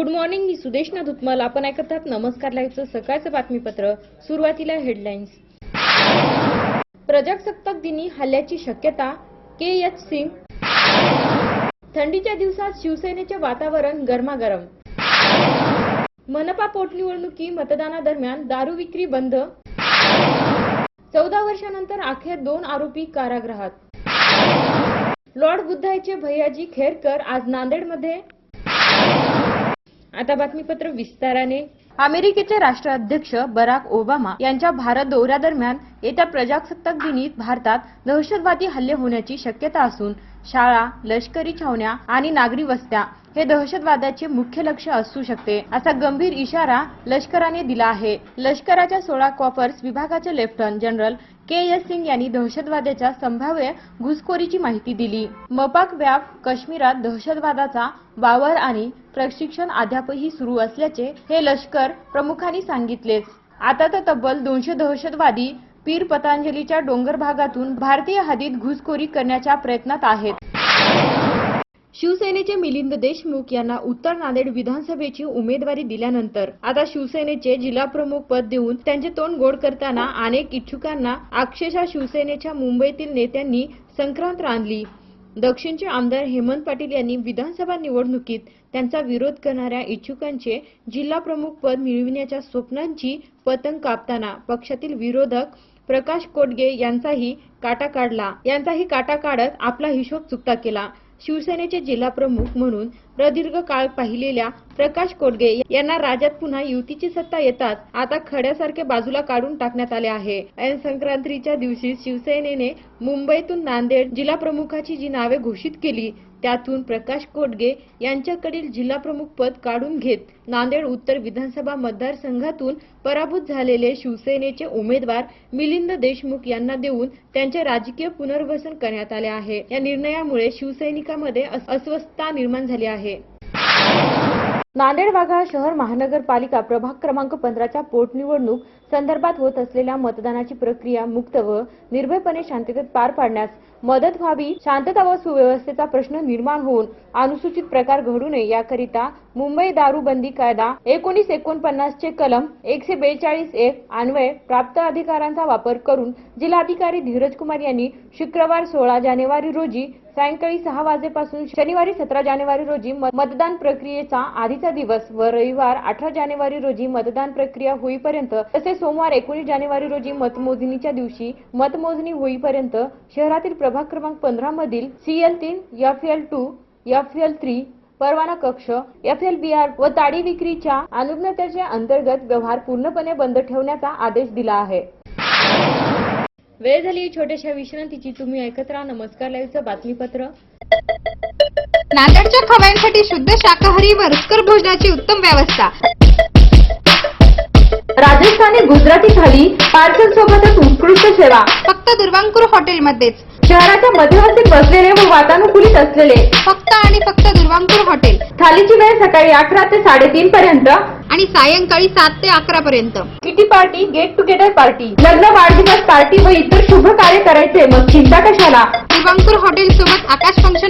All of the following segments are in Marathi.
गुड मॉर्निंग मी सुदेशना धुतमल आपण ऐकत आहात नमस्कार लाईव्हचं सकाळचं बातमीपत्र. सुरुवातीला हेडलाईन्स प्रजासत्ताक दिनी हल्ल्याची शक्यता. के. एच. सिंग. थंडीच्या दिवसात शिवसेनेचे वातावरण गरमागरम. मनपा पोटनिवडणुकी मतदानादरम्यान दारू विक्री बंद. चौदा वर्षानंतर अखेर दोन आरोपी कारागृहात. लॉर्ड बुद्धायचे भैयाजी खेरकर आज नांदेडमध्ये. आता बातमीपत्र विस्ताराने. अमेरिकेचे राष्ट्राध्यक्ष बराक ओबामा यांच्या भारत दौऱ्यादरम्यान येत्या प्रजासत्ताक दिनी भारतात दहशतवादी हल्ले होण्याची शक्यता असून शाळा लष्करी छावण्या आणि नागरी वस्त्या हे दहशतवादाचे मुख्य लक्ष असू शकते असा गंभीर इशारा लष्कराने दिला आहे. लष्कराच्या सोळा कॉपर्स विभागाचे lieutenant general K S Singh यांनी दहशतवाद्याच्या संभाव्य घुसखोरीची माहिती दिली. मपाक व्याप काश्मीरात दहशतवादाचा वावर आणि प्रशिक्षण अद्यापही सुरू असल्याचे हे लष्कर प्रमुखांनी सांगितलेच. आता तर तब्बल दोनशे दहशतवादी पीर पतंजलीच्या डोंगर भागातून भारतीय हद्दीत घुसखोरी करण्याच्या प्रयत्नात आहेत. शिवसेनेचे मिलिंद देशमुख यांना उत्तर नांदेड विधानसभेची उमेदवारी दिल्यानंतर आता शिवसेनेचे जिल्हाप्रमुख पद देऊन त्यांचे तोंड गोड करताना अनेक इच्छुकांना अक्षरशः शिवसेनेच्या मुंबईतील नेत्यांनी संक्रांत रांधली. दक्षिणचे आमदार हेमंत पाटील यांनी विधानसभा निवडणुकीत त्यांचा विरोध करणाऱ्या इच्छुकांचे जिल्हाप्रमुख पद मिळविण्याच्या स्वप्नांची पतंग कापताना पक्षातील विरोधक प्रकाश कोटगे यांचाही काटा काढला. यांचाही काटा काढत आपला हिशोब चुकता केला. शिवसेनेचे जिल्हाप्रमुख म्हणून प्रदीर्घ काळ पाहिलेल्या प्रकाश कोडगे यांना राज्यात पुन्हा युतीची सत्ता येताच आता खड्यासारखे बाजूला काढून टाकण्यात आले आहे. ऐन संक्रांतीच्या दिवशी शिवसेनेने मुंबईतून नांदेड जिल्हाप्रमुखाची जी नावे घोषित केली त्यातून प्रकाश कोटगे यांच्याकडील जिल्हाप्रमुख पद काढून घेत नांदेड उत्तर विधानसभा मतदारसंघातून पराभूत झालेले शिवसेनेचे उमेदवार मिलिंद देशमुख यांना देऊन त्यांचे राजकीय पुनर्वसन करण्यात आले आहे. या निर्णयामुळे शिवसैनिकांमध्ये अस्वस्थता निर्माण झाली आहे. नांदेड वाघा शहर महानगरपालिका प्रभाग क्रमांक पंधराच्या पोटनिवडणूक संदर्भात होत असलेल्या मतदानाची प्रक्रिया मुक्त व निर्भयपणे शांततेत पार पाडण्यास मदत व्हावी शांतता व सुव्यवस्थेचा प्रश्न निर्माण होऊन अनुसूचित प्रकार घडू नये याकरिता मुंबई दारूबंदी कायदा एकोणीस एकोणपन्नास चे कलम एकशे बेचाळीस एक अन्वय प्राप्त अधिकारांचा वापर करून जिल्हाधिकारी धीरज कुमार यांनी शुक्रवार सोळा जानेवारी रोजी सायंकाळी सहा वाजेपासून शनिवारी सतरा जानेवारी रोजी मतदान प्रक्रियेचा आधीचा दिवस व रविवार अठरा जानेवारी रोजी मतदान प्रक्रिया होईपर्यंत तसेच सोमवार एकोणीस जानेवारी रोजी मतमोजणीच्या दिवशी मतमोजणी होईपर्यंत शहरातील प्रभाग क्रमांक पंधरा मधील सीएल तीन F L two F L three परवाना कक्ष एफ एल बी आर व ताडी विक्रीच्या अनुज्ञतेच्या अंतर्गत व्यवहार पूर्णपणे बंद ठेवण्याचा आदेश दिला आहे. वेळ झाली छोट्याशा विश्रांतीची. तुम्ही ऐकत राहा नमस्कार लाईव्हचं बातमीपत्र. नांदेडच्या खवयांसाठी शुद्ध शाकाहारी व रुचकर भोजनाची उत्तम व्यवस्था. राजस्थानी गुजराती थाली पार्सल सोबतच उत्कृष्ट सेवा. फक्त दुर्वांकुर हॉटेलमध्येच. शहराच्या मध्यवर्ती बसलेले व वातानुकूलित असलेले. फक्त आणि फक्त दुर्वांकुर हॉटेल. थालीची वेळ सकाळी अकरा ते साडेतीन पर्यंत. आणि सायंकाळी सात ते अकरा पर्यंत. Kitty party get together party. लग्न वाढदिवस पार्टी व इतर शुभ कार्य करायचे मग चिंता कशाला? दुर्वांकुर हॉटेल सोबत आकाश फंक्शन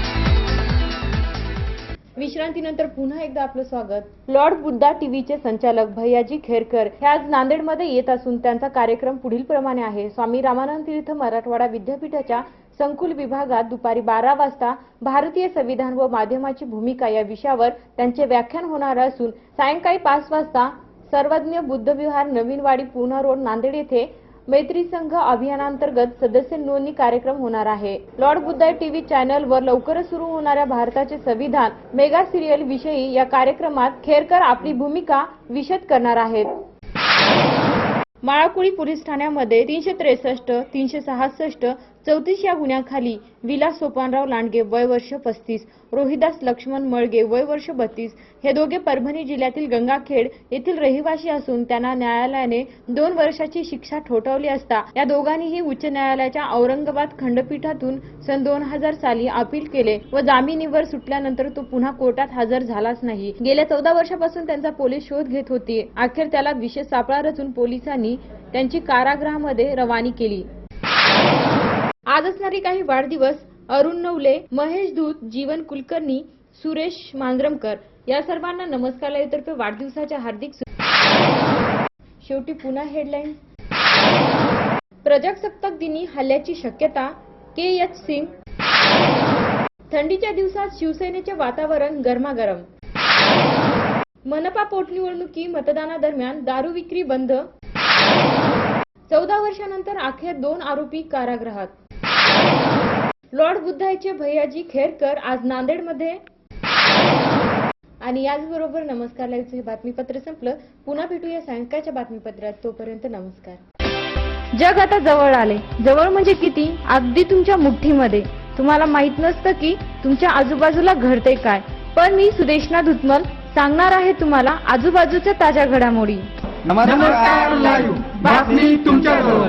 विश्रांतीनंतर पुन्हा एकदा आपलं स्वागत. लॉर्ड बुद्धा टीव्हीचे संचालक भैयाजी खेरकर हे आज नांदेडमध्ये येत असून त्यांचा कार्यक्रम पुढील प्रमाणे आहे. स्वामी रामानंद तीर्थ मराठवाडा विद्यापीठाच्या संकुल विभागात दुपारी बारा वाजता भारतीय संविधान व माध्यमाची भूमिका या विषयावर त्यांचे व्याख्यान होणार असून सायंकाळी पाच वाजता सर्वज्ञ बुद्ध विहार नवीनवाडी पूर्णा रोड नांदेड येथे मैत्री संघ अभियानांतर्गत सदस्य नोंदणी कार्यक्रम होणार आहे. लॉर्ड बुद्धा टीव्ही चॅनल वर लवकरच सुरू होणाऱ्या भारताचे संविधान मेगा सिरियल विषयी या कार्यक्रमात खेरकर आपली भूमिका विशद करणार आहेत. माळाकुळी पोलीस ठाण्यामध्ये तीनशे त्रेसष्ट तीनशे सहासष्ट चौतीस या गुन्ह्याखाली विलास सोपानराव लांडगे वय वर्ष पस्तीस रोहिदास लक्ष्मण मळगे वय वर्ष बत्तीस हे दोघे परभणी जिल्ह्यातील गंगाखेड येथील रहिवासी असून त्यांना न्यायालयाने दोन वर्षाची शिक्षा ठोठावली असता या दोघांनीही उच्च न्यायालयाच्या औरंगाबाद खंडपीठातून सन दोन हजार साली अपील केले व जामिनीवर सुटल्यानंतर तो पुन्हा कोर्टात हजर झालाच नाही. गेल्या चौदा वर्षापासून त्यांचा पोलीस शोध घेत होते. अखेर त्याला विशेष सापळा रचून पोलिसांनी त्यांची कारागृहामध्ये रवानी केली. आज असणारे काही वाढदिवस अरुण नवले महेश दूत जीवन कुलकर्णी सुरेश मांजरमकर या सर्वांना नमस्कार लाईव्हतर्फे वाढदिवसाच्या हार्दिक शेवटी पुन्हा हेडलाईन प्रजासत्ताक दिनी हल्ल्याची शक्यता के एच सिंग. थंडीच्या दिवसात शिवसेनेचे वातावरण गरमागरम. मनपा पोटनिवडणुकी मतदानादरम्यान दारू विक्री बंद. चौदा वर्षानंतर अखेर दोन आरोपी कारागृहात. लॉर्ड बुद्धाचे भैयाजी खेरकर आज नांदेडमध्ये. आणि याचबरोबर नमस्कार लाईव्हचं हे बातमीपत्र संपलं. पुन्हा भेटूया सायंकाळच्या बातमीपत्रात. तोपर्यंत नमस्कार. जग आता जवळ आले. जवळ म्हणजे किती? अगदी तुमच्या मुठ्ठीमध्ये. तुम्हाला माहीत नसतं की तुमच्या आजूबाजूला घडते काय. पण मी सुदेशना धुतमल सांगणार आहे तुम्हाला आजूबाजूच्या ताज्या घडामोडी. नमस्कार लाईव्ह. बातमी तुमच्याजवळ.